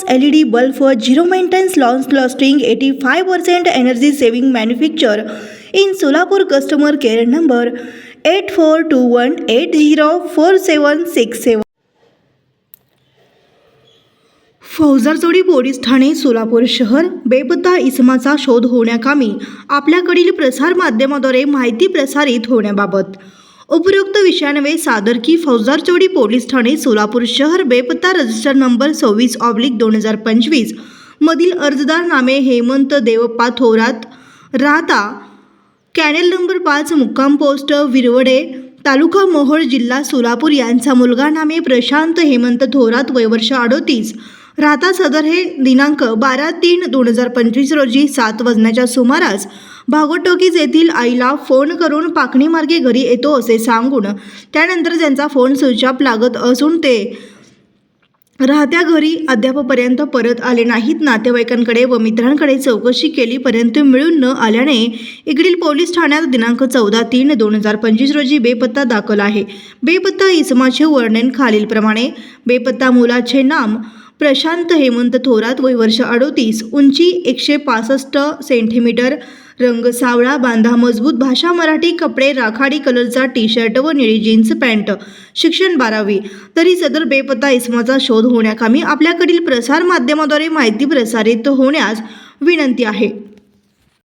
Lights L E D bulb zero maintenance long lasting eighty five percent energy saving manufacture in Solapur customer care number eight four two one eight zero four seven six seven Faujdar Chawadi police Thane Solapur शहर. बेपत्ता इसमाचा शोध होण्याकामी आपल्याकडील प्रसारमाध्यमाद्वारे माहिती प्रसारित होण्याबाबत. उपरोक्त विषयान्वये सादर की पोलीस ठाणे सोलापूर शहर बेपत्ता रजिस्टर नंबर सव्वीस ऑब्लिक दोन हजार पंचवीस. मधील अर्जदार नामे हेमंत देवप्पा थोरात. राहता कॅनेल नंबर पाच मुक्काम पोस्ट विरवडे. तालुका मोहोळ जिल्हा सोलापूर यांचा मुलगा नामे प्रशांत हेमंत थोरात वयवर्ष अडोतीस. राहता सदर हे दिनांक बारा तीन दोन हजार पंचवीस रोजी सात वाजण्याच्या सुमारास भागोटोकीज येथील आईला फोन करून पाकणीमार्गे घरी येतो असे सांगून त्यानंतर त्यांचा फोन स्विच ऑफ लागत असून ते राहत्या घरी अद्यापपर्यंत परत आले नाहीत. नातेवाईकांकडे व मित्रांकडे चौकशी केली परंतु मिळून न आल्याने इकडील पोलीस ठाण्यात दिनांक चौदा तीन दोन हजार पंचवीस रोजी बेपत्ता दाखल आहे. बेपत्ता इसमाचे वर्णन खालीलप्रमाणे बेपत्ता मुलाचे नाम प्रशांत हेमंत थोरात वय वर्ष अडोतीस उंची एकशे पासष्ट सेंटीमीटर रंग सावळा बांधा मजबूत भाषा मराठी कपडे राखाडी कलरचा टी शर्ट व निळी जीन्स पॅन्ट. शिक्षण बारावी. तरी सदर बेपत्ता इसमाचा शोध होण्याकामी आपल्याकडील प्रसारमाध्यमाद्वारे माहिती प्रसारित होण्यास विनंती आहे.